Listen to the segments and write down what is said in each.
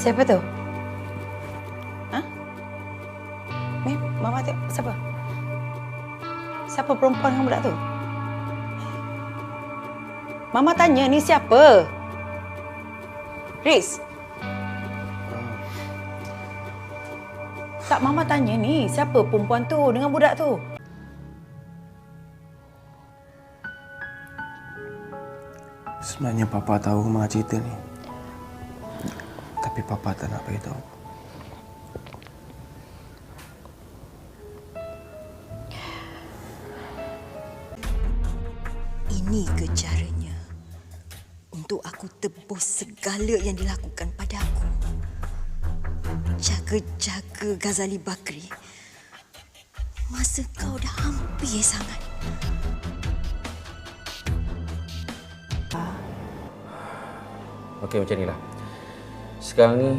Siapa tu? Ha? Ni, Mama tengok. Siapa? Siapa perempuan dengan budak tu? Mama tanya ni siapa? Riz. Tak Mama tanya ni siapa perempuan tu dengan budak tu? Sebenarnya Papa tahu Mak cerita ni. Tapi Papa tak nak beritahu. Ini ke caranya untuk aku tebus segala yang dilakukan pada aku. Jaga-jaga Ghazali Bakri. Masa kau dah hampir sangat. Okey macam inilah. Sekarang ni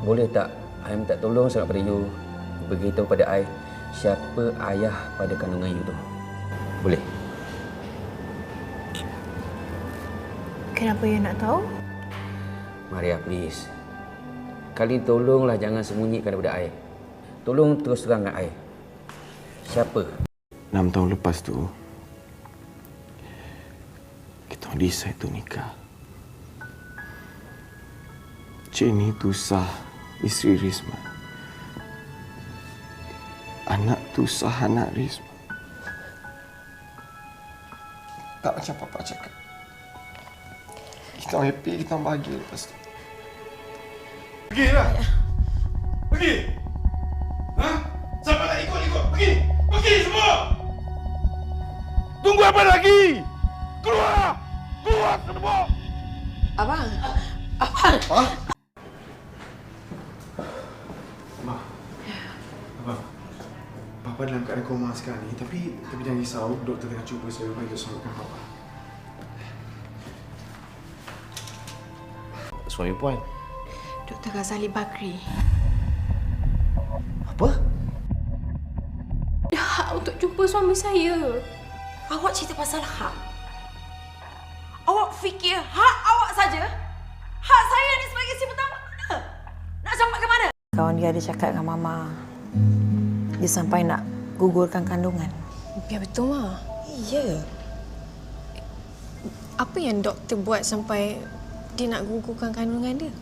boleh tak I minta tolong sangat pada you beritahu pada I siapa ayah pada kandungan you tu. Boleh? Kenapa you nak tahu? Maria please. Kali tolonglah jangan sembunyikan daripada I. Tolong terus terang dengan I. Siapa? Enam tahun lepas tu, kita orang decide tu nikah. Jenny tu sah isteri Risma. Anak tu sah anak Risma. Tak macam Papa cakap. Kita happy, kita bahagia lepas tu. Pergilah. Pergi. Ha? Siapa nak ikut ikut? Pergi. Pergi semua. Tunggu apa lagi? Keluar. Keluar semua. Abang. Mak. Abang. Papa dalam keadaan koma sekarang ni. Tapi, tapi jangan risau. Doktor tengah cuba saya supaya dia selamatkan Papa. Suami puan. Dr. Ghazali Bakri. Apa? Ada hak untuk jumpa suami saya. Awak cerita pasal hak. Awak fikir hak awak saja? Hak saya ni sebagai isteri pertama mana? Nak sampai ke mana? Kawan dia ada cakap dengan Mama. Dia sampai nak gugurkan kandungan. Biar betul, Ma. Iya. Apa yang doktor buat sampai dia nak gugurkan kandungan dia?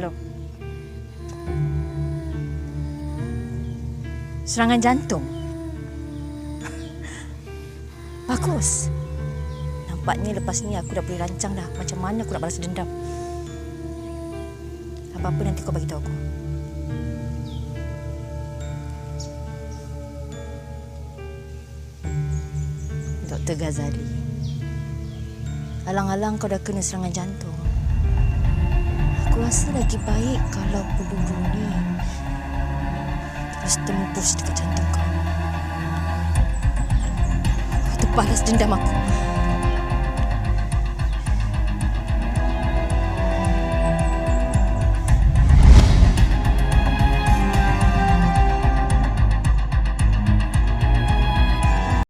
Hello. Serangan jantung. Bagus. Nampaknya lepas ni aku dah boleh rancang dah macam mana aku nak balas dendam. Apa-apa nanti kau bagi tahu aku. Dr. Ghazali. Alang-alang kau dah kena serangan jantung. Aku rasa lagi baik kalau peluru ni terus tembus dekat jantung kau. Itu balas dendam aku.